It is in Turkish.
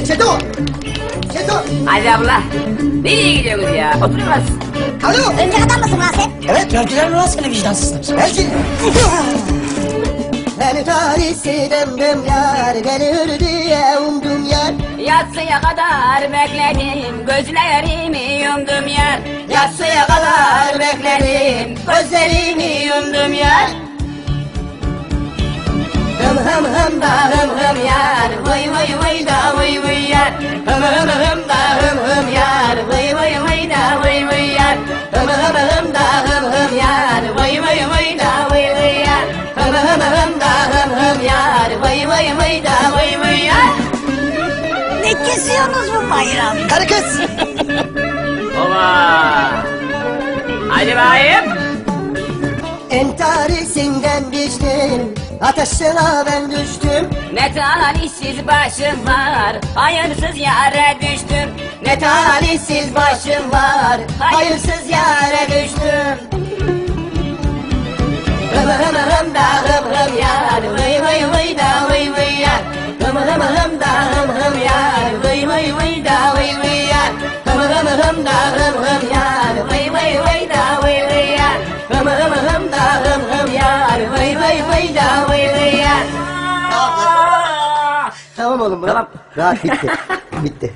Nereye? Çeto! Çeto! Hadi abla. Nereye gidiyorsunuz ya? Oturmaz. Alo! Önce adam mısın lan sen? Evet gördüler mi lan seni vicdansızlar? Belki. Beni talihsiz döndüm yar, beni öldü diye umdum yar. Yatsıya kadar bekledim, gözlerimi yumdum yar. Yatsıya kadar bekledim, gözlerimi yumdum yar. Hım hım hım da hım hım yar, hım yar, vıy vıy vıy da vıy vıy yar. Ne kesiyorsunuz bu bayram? Karı kız! Baba. Hadi bayım. En talihsinden düştüm, ateşine ben düştüm. Ne talihsiz başım var, hayırsız yere düştüm. Ne talihsiz başım var, hayırsız yere Tamam oğlum bırak. Tamam. Rahat bitti. bitti.